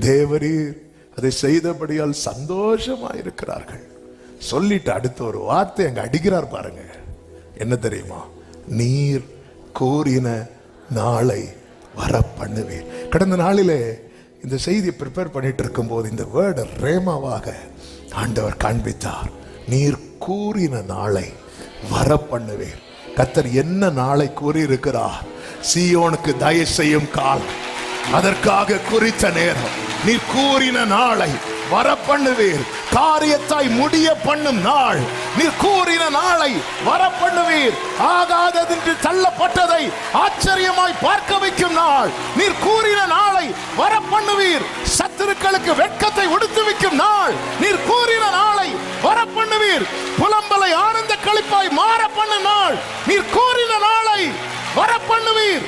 தேவரீர் அதை செய்தபடியால் சந்தோஷமா இருக்கிறார்கள் சொல்லிட்டு அடுத்த ஒரு வார்த்தை அங்க அடிக்கிறார் பாருங்க. என்ன தெரியுமா? நீர் கூறின நாளை வர பண்ணுவீர் கடந்த நாளிலே இந்த செய்தியை ப்ரிப்பேர் பண்ணிட்டு இருக்கும்போது இந்த வேர்டு ரேமாவாக ஆண்டவர் காண்பித்தார். நீர் கூறின நாளை வர பண்ணுவேன் கத்தர் என்ன நாளை கூறியிருக்கிறார்? சியோனுக்கு தயவு செய்யும் காலம். அதற்காக குறித்த நேரம். நீ கூறின நாளை வர பண்ணுவீர் காரியத்தாய் முடிய பண்ணும் நாள் நீ கூறின நாளை வர பண்ணுவீர் ஆகாததென்று தள்ளப்பட்டதை ஆச்சரியமாய் பார்க்க வைக்கும் நாள் நீர் கூறின நாளை வர பண்ணுவீர் சத்துருக்களுக்கு வெட்கத்தை உடுத்து வைக்கும் நாள் நீர் கூறின நாளை வர பண்ணுவீர் புலம்பலை ஆனந்த களிப்பாய் மாற பண்ணும் நாள் நீர் கூறின நாளை வர பண்ணுவீர்